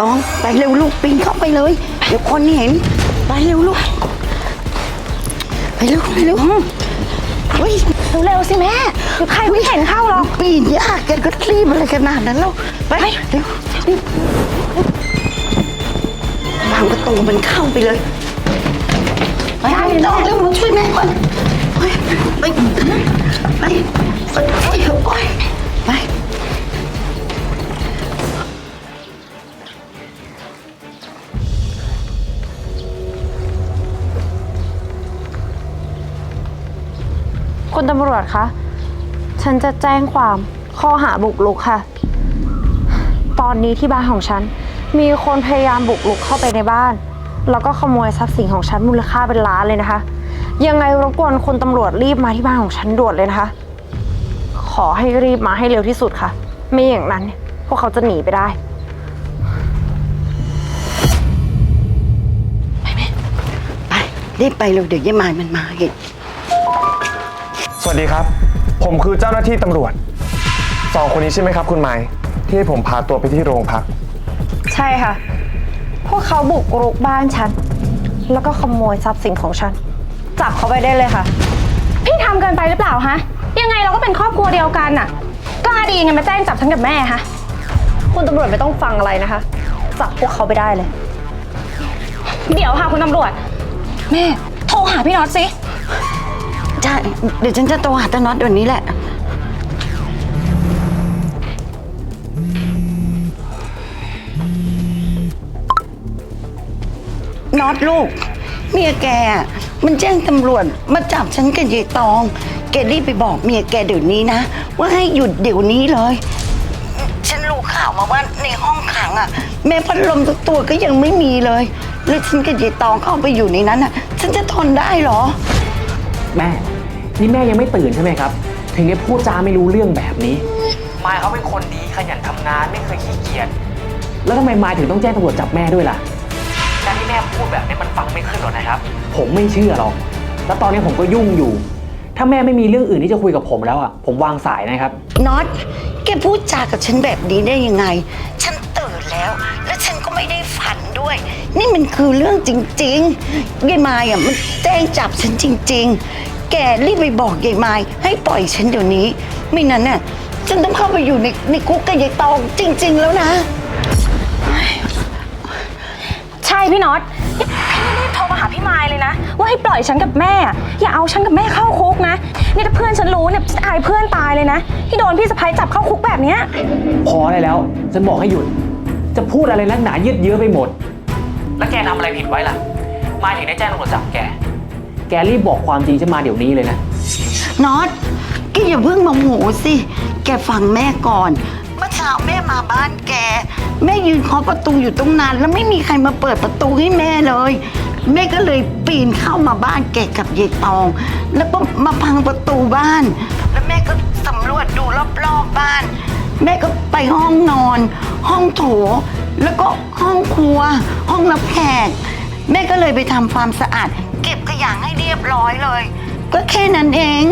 ตองไปเร็วลูกปีนเข้าไปเลย เดี๋ยวคนเห็น ไปเร็วลูก ไปเร็วไปเร็วเฮ้ยเร็วๆสิแม่เดี๋ยวใครไม่เห็นเข้าหรอกปีนยากแกก็รีบอะไรขนาดนั้นแล้วไปเร็วรีบพังประตูมันเข้าไปเลยไปตองเร็วมาช่วยแม่ก่อนไปไปไปไปไป ตำรวจคะ ฉันจะแจ้งความข้อหาบุกรุกค่ะ ตอนนี้ที่บ้านของฉัน มีคนพยายามบุกรุกเข้าไปในบ้าน แล้วก็ขโมยทรัพย์สินของฉันมูลค่าเป็นล้านเลยนะคะ ยังไงรบกวนคุณตำรวจรีบมาที่บ้านของฉันด่วนเลยนะคะ ขอให้รีบมาให้เร็วที่สุดค่ะ ไม่อย่างนั้น พวกเขาจะหนีไปได้ ไปรีบไปเร็วเดี๋ยวยายมายมันมาเห็น สวัสดีครับ ผมคือเจ้าหน้าที่ตำรวจสองคนนี้ใช่ไหมครับ คุณไม้ที่ให้ผมพาตัวไปที่โรงพัก ใช่ค่ะ พวกเขาบุกรุกบ้านฉัน แล้วก็ขโมยทรัพย์สินของฉัน จับเขาไปได้เลยค่ะ พี่ทำเกินไปหรือเปล่าฮะ ยังไงเราก็เป็นครอบครัวเดียวกันน่ะ กล้าดียังไงมาแจ้งจับฉันกับแม่ฮะ คุณตำรวจไม่ต้องฟังอะไรนะคะ จับพวกเขาไปได้เลย เดี๋ยวค่ะคุณตำรวจ แม่ โทรหาพี่น็อตสิ ช่เดี๋ยวฉันจะโทรหาตาน็อตเดี๋ยวนี้แหละ น็อตลูก เมียแกอะมันแจ้งตำรวจมาจับฉันกับยายตอง แกรีบไปบอกเมียแกเดี๋ยวนี้นะ ว่าให้หยุดเดี๋ยวนี้เลย ฉันรู้ข่าวมาว่าในห้องขังอะ แม่พัดลมทุกตัวก็ยังไม่มีเลย แล้วฉันกับยายตองเข้าไปอยู่ในนั้นอะ ฉันจะทนได้เหรอ แม่ นี่แม่ยังไม่ตื่นใช่ไหมครับ ถึงได้พูดจาไม่รู้เรื่องแบบนี้ มายเขาเป็นคนดีขยันทำงานไม่เคยขี้เกียจ แล้วทำไมมายถึงต้องแจ้งตำรวจจับแม่ด้วยล่ะ การที่แม่พูดแบบนี้มันฟังไม่ขึ้นหรอกนะครับ ผมไม่เชื่อหรอก แล้วตอนนี้ผมก็ยุ่งอยู่ ถ้าแม่ไม่มีเรื่องอื่นที่จะคุยกับผมแล้วอะ ผมวางสายนะครับ น็อตแกพูดจากับฉันแบบนี้ได้ยังไง ฉันตื่นแล้ว และฉันก็ ไม่ได้ฝันด้วย นี่มันคือเรื่องจริงๆยายมายอะมันแจ้งจับฉันจริง ๆ แกรีบไปบอกยายมายให้ปล่อยฉันเดี๋ยวนี้ ไม่นั้นน่ะฉันต้องเข้าไปอยู่ในในคุกกับยายตองจริง ๆ แล้วนะ ใช่พี่น็อตนี่พี่รีบโทรมาหาพี่มายเลยนะ ว่าให้ปล่อยฉันกับแม่อะอย่าเอาฉันกับแม่เข้าคุกนะ นี่ถ้าเพื่อนฉันรู้เนี่ยจะอายเพื่อนตายเลยนะ ที่โดนพี่สะพ้ายจับเข้าคุกแบบเนี้ย พอได้แล้ว ฉันบอกให้หยุด จะพูดอะไรนักหนายืดเยื้อไปหมด แล้วแกทำอะไรผิดไว้ล่ะ มายถึงได้แจ้งตำรวจจับแก แกรีบบอกความจริงฉันมาเดี๋ยวนี้เลยนะ น็อตแกอย่าเพิ่งโมโหสิ แกฟังแม่ก่อน เมื่อเช้าแม่มาบ้านแก แม่ยืนเคาะประตูอยู่ตรงนั้น แล้วไม่มีใครมาเปิดประตูให้แม่เลย แม่ก็เลยปีนเข้ามาบ้านแกกับยายตอง แล้วก็มาพังประตูบ้าน แล้วแม่ก็สำรวจดูรอบๆบบ้าน แม่ก็ไปห้องนอน ห้องโถ แล้วก็ห้องครัว ห้องรับแขกแม่ก็เลยไปทำความสะอาด เก็บขยะให้เรียบร้อยเลย ก็แค่นั้นเอง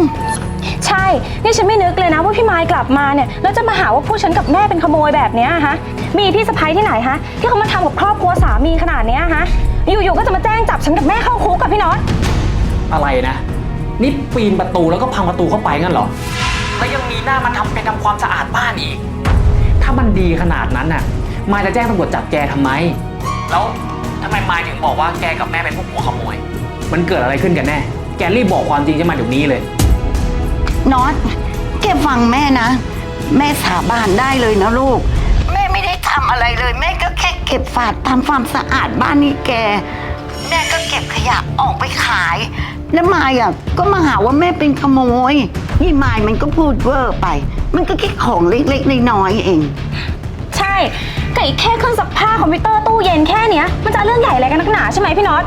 ใช่ นี่ฉันไม่นึกเลยนะว่าพี่มายกลับมาเนี่ยแล้วจะมาหาว่าพวกฉันกับแม่เป็นขโมยแบบเนี้ยฮะ มีพี่สะพ้ายที่ไหนฮะ ที่เขามาทำกับครอบครัวสามีขนาดเนี้ยฮะ อยู่ๆก็จะมาแจ้งจับฉันกับแม่เข้าคุกกับพี่น็อตอะไรนะ นี่ปีนประตูแล้วก็พังประตูเข้าไปงั้นเหรอ แล้วยังมีหน้ามาทำเป็นทำความสะอาดบ้านอีก ถ้ามันดีขนาดนั้นน่ะมายจะแจ้งตำรวจจับแกทำไม แล้วทำไมมายถึงบอกว่าแกกับแม่เป็นพวกหัวขโมย มันเกิดอะไรขึ้นกันแน่ แกรีบบอกความจริงฉันมาเดี๋ยวนี้เลย น็อตแกฟังแม่นะ แม่สาบานได้เลยนะลูก แม่ไม่ได้ทำอะไรเลย แม่ก็แค่เก็บฝาดทำความสะอาดบ้านนี่แก แม่ก็เก็บขยะออกไปขาย แล้วมายอะก็มาหาว่าแม่เป็นขโมย นี่มายมันก็พูดเวอร์ไป มันก็แค่ของเล็กๆน้อยๆเอง ใช่แต่อีกแค่เครื่องซักผ้าคอมพิวเตอร์ตู้เย็นแค่เนี้ย มันจะเรื่องใหญ่อะไรกันนักหนาใช่ไหมพี่น็อต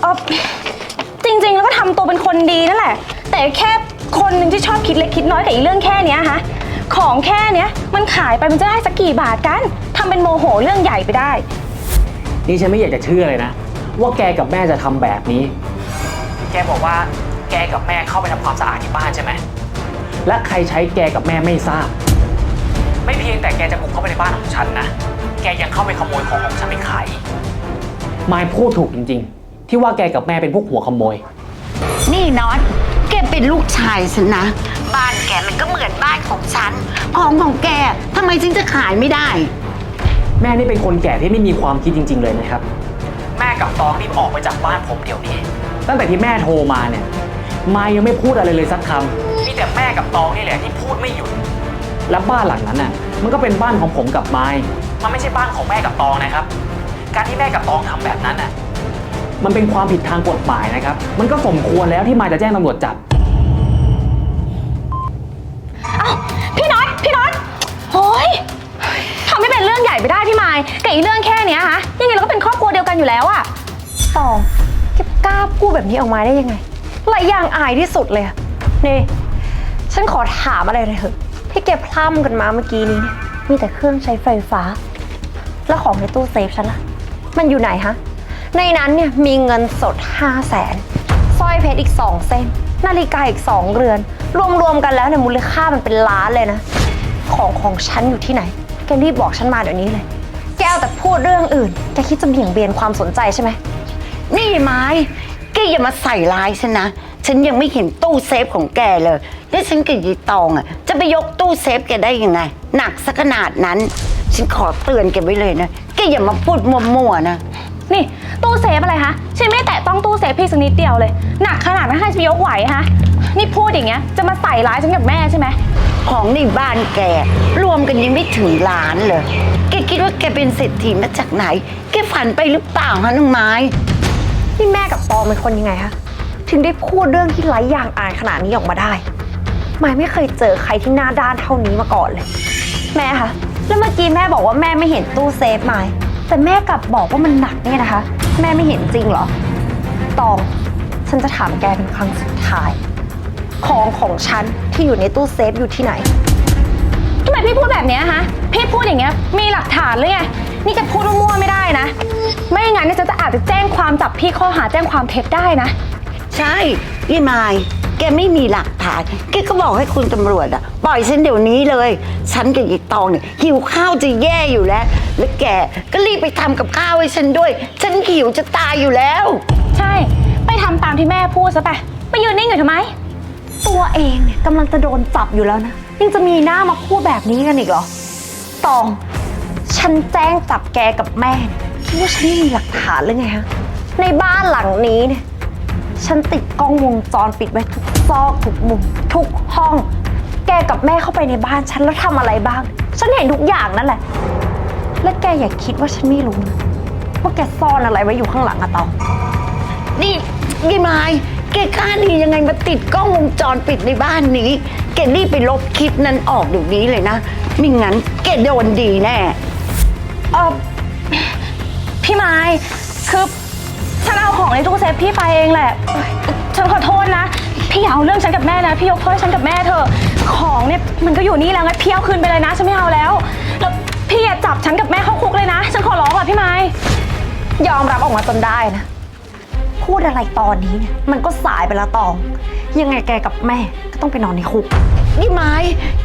เออจริงๆ แล้วก็ทำตัวเป็นคนดีนั่นแหละ แต่แค่คนหนึ่งที่ชอบคิดเล็กคิดน้อยกับอีเรื่องแค่เนี้ยฮะของแค่เนี้ยมันขายไปมันจะได้สักกี่บาทกันทำเป็นโมโหเรื่องใหญ่ไปได้ นี่ฉันไม่อยากจะเชื่อเลยนะ ว่าแกกับแม่จะทำแบบนี้ แกบอกว่า แกกับแม่เข้าไปทำความสะอาดที่บ้านใช่ไหม และใครใช้แกกับแม่ไม่ทราบ ไม่เพียงแต่แกจะบุกเข้าไปในบ้านของฉันนะ แกยังเข้าไปขโมยของของฉันไปขายอีกมายพูดถูกจริงๆ ที่ว่าแกกับแม่เป็นพวกหัวขโมย นี่น็อตแกเป็นลูกชายฉันนะ บ้านแกมันก็เหมือนบ้านของฉัน ของของแกทำไมฉันจะขายไม่ได้ แม่นี่เป็นคนแก่ที่ไม่มีความคิดจริง ๆ เลยนะครับ แม่กับตองรีบออกไปจากบ้านผมเดี๋ยวนี้ ตั้งแต่ที่แม่โทรมาเนี่ย มายยังไม่พูดอะไรเลยสักคำมีแต่แม่กับตองนี่แหละที่พูดไม่หยุด และบ้านหลังนั้นน่ะ มันก็เป็นบ้านของผมกับมายมันไม่ใช่บ้านของแม่กับตองนะครับ การที่แม่กับตองทำแบบนั้นน่ะ มันเป็นความผิดทางกฎหมายนะครับ มันก็สมควรแล้วที่มายจะแจ้งตำรวจจับเอ้าพี่น็อตพี่น็อตโอ้ยทำไม่เป็นเรื่องใหญ่ไปได้พี่ไม้กับอีเรื่องแค่เนี้ยฮะยังไงเราก็เป็นครอบครัวเดียวกันอยู่แล้วอะตองแกกล้าพูดแบบนี้ออกมาได้ยังไง ไรอย่างอายที่สุดเลยอะนี่ ฉันขอถามอะไรเลยเถอะที่แกพร่ำกันมาเมื่อกี้นี้เนี่ยมีแต่เครื่องใช้ไฟฟ้า แล้วของในตู้เซฟฉันล่ะ มันอยู่ไหนฮะ ในนั้นเนี่ยมีเงินสด 5 0 0แสนสร้อยเพชรอีก 2 เส้น นาฬิกาอีก 2 เรือน รวมๆกันแล้วเนี่ยมูลค่ามันเป็นล้านเลยนะ ของของฉันอยู่ที่ไหน แกรีบบอกฉันมาเดี๋ยวนี้เลย แกเอาแต่พูดเรื่องอื่น แกคิดจะเบี่ยงเบนความสนใจใช่ไหม นี่ไม้ อย่ามาใส่ร้ายฉันนะ ฉันยังไม่เห็นตู้เซฟของแกเลย แล้วฉันกับยีตองอะ จะไปยกตู้เซฟแกได้ยังไง หนักสักขนาดนั้น ฉันขอเตือนแกไว้เลยนะ แกอย่ามาพูดมั่วๆนะ นี่ตู้เซฟอะไรคะฉันไม่ได้แตะต้องตู้เซฟพี่สักนิดเดียวเลย หนักขนาดนั้นใครจะยกไหวฮะ นี่พูดอย่างเงี้ยจะมาใส่ร้ายฉันกับแม่ใช่ไหมของในบ้านแก รวมกันยังไม่ถึงล้านเลย แกคิดว่าแกเป็นเศรษฐีมาจากไหน แกฝันไปหรือเปล่าฮะน้องไม้ นี่แม่กับปองเป็นคนยังไงคะถึงได้พูดเรื่องที่ไร้อย่างอายขนาดนี้ออกมาได้หมายไม่เคยเจอใครที่หน้าด้านเท่านี้มาก่อนเลย แม่คะแล้วเมื่อกี้แม่บอกว่าแม่ไม่เห็นตู้เซฟไม้แต่แม่กลับบอกว่ามันหนักเนี่ยนะคะ แม่ไม่เห็นจริงเหรอตองฉันจะถามแกเป็นครั้งสุดท้าย ของของฉันที่อยู่ในตู้เซฟอยู่ที่ไหนทำไมพี่พูดแบบเนี้ยฮะพี่พูดอย่างเงี้ยมีหลักฐานหรือไง นี่จะพูดมั่วๆไม่ได้นะ ไม่งั้นเนี่ยฉันจะอาจจะแจ้งความจับพี่ข้อหาแจ้งความเท็จได้นะ ใช่พี่ไม้แกไม่มีหลักฐาน แกก็บอกให้คุณตำรวจอะปล่อยฉันเดี๋ยวนี้เลย ฉันกับยีตองเนี่ยหิวข้าวจะแย่อยู่แล้ว แล้วแกก็รีบไปทำกับข้าวให้ฉันด้วย ฉันหิวจะตายอยู่แล้ว ใช่ ไปทำตามที่แม่พูดซะไปไปยืนนิ่งอยู่ทำไม ตัวเองเนี่ยกำลังจะโดนจับอยู่แล้วนะ ยังจะมีหน้ามาพูดแบบนี้กันอีกเหรอ ตอง ฉันแจ้งจับแกกับแม่เนี่ยคิดว่าฉันไม่มีหลักฐานหรือไงฮะ ในบ้านหลังนี้เนี่ย ฉันติดกล้องวงจรปิดไว้ทุกซอกทุกมุม ทุกห้อง แกกับแม่เข้าไปในบ้านฉันแล้วทำอะไรบ้าง ฉันเห็นทุกอย่างนั่นแหละ และแกอย่าคิดว่าฉันไม่รู้นะว่าแกซ่อนอะไรไว้อยู่ข้างหลังอะตอง นี่ยี่ไม้แกกล้าดียังไงมาติดกล้องวงจรปิดในบ้านนี้ แกรีบไปลบคลิปนั้นออกเดี๋ยวนี้เลยนะไม่งั้นแกโดนดีแน่ เออพี่ไม้คือฉันเอาของในตู้เซฟพี่ไปเองแหละ ฉันขอโทษนะ พี่อย่าเอาเรื่องฉันกับแม่นะ พี่ยกโทษฉันกับแม่เถอะ ของเนี่ยมันก็อยู่นี่แล้วงั้นพี่เอาคืนไปเลยนะ ฉันไม่เอาแล้ว แล้วพี่อย่าจับฉันกับแม่เข้าคุกเลยนะ ฉันขอร้องอะพี่ไม้ ยอมรับออกมาจนได้นะ พูดอะไรตอนนี้เนี่ยมันก็สายไปแล้วตอง ยังไงแกกับแม่ก็ต้องไปนอนในคุก นี่ไม้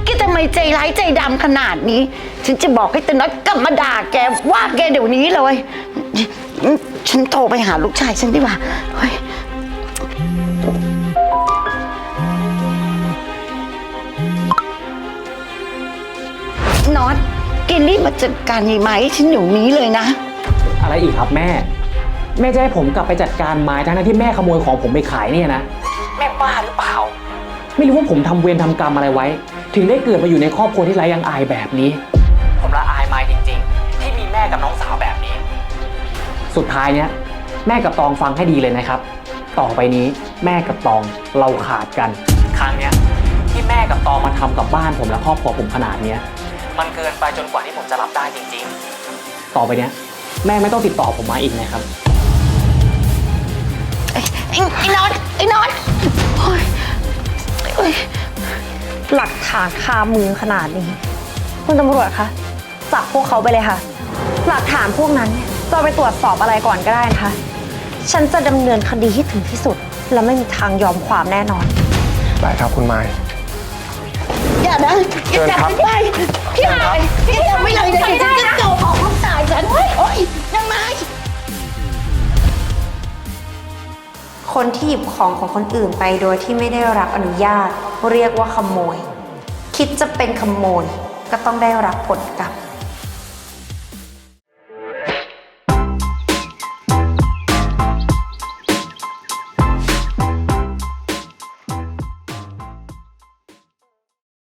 แกทำไมใจร้ายใจดำขนาดนี้ ฉันจะบอกให้ตน็อตกลับมาด่าแกว่าแกเดี๋ยวนี้เลย ฉันโทรไปหาลูกชายฉันดีกว่าเฮ้ยน็อตแกรีบมาจัดการยายไหมฉันเดี๋ยวนี้เลยนะ อะไรอีกครับแม่ แม่จะให้ผมกลับไปจัดการไม้ทั้งๆที่แม่ขโมยของผมไปขายเนี่ยนะ แม่บ้าหรือเปล่า ไม่รู้ว่าผมทำเวรทำกรรมอะไรไว้ ถึงได้เกิดมาอยู่ในครอบครัวที่ไร้ยังอายแบบนี้ ผมละอายไม้จริง ๆ ที่มีแม่กับน้องสาวแบบนี้ สุดท้ายเนี้ยแม่กับตองฟังให้ดีเลยนะครับ ต่อไปนี้แม่กับตองเราขาดกัน ครั้งเนี้ยที่แม่กับตองมาทำกับบ้านผมและครอบครัวผมขนาดเนี้ย มันเกินไปจนกว่าที่ผมจะรับได้จริง ๆ ต่อไปเนี้ยแม่ไม่ต้องติดต่อผมมาอีกนะครับ ไอ้ไอ้น็อตไอ้น็อตโอ๊ยโอ๊ยหลักฐานคามือขนาดนี้ คุณตำรวจคะจับพวกเขาไปเลยค่ะ หลักฐานพวกนั้นเนี่ยจะเอาไปตรวจสอบอะไรก่อนก็ได้นะคะ ฉันจะดำเนินคดีให้ถึงที่สุด และไม่มีทางยอมความแน่นอน ได้ครับคุณไม้ อย่านะอย่าจับครับ ไม่ได้พี่ไอ้พี่จับไม่เลยนะเดี๋ยวฉันจะโจมของลูกสาว คนที่หยิบของของคนอื่นไปโดยที่ไม่ได้รับอนุญาต เรียกว่าขโมย คิดจะเป็นขโมยก็ต้องได้รับผลกรรม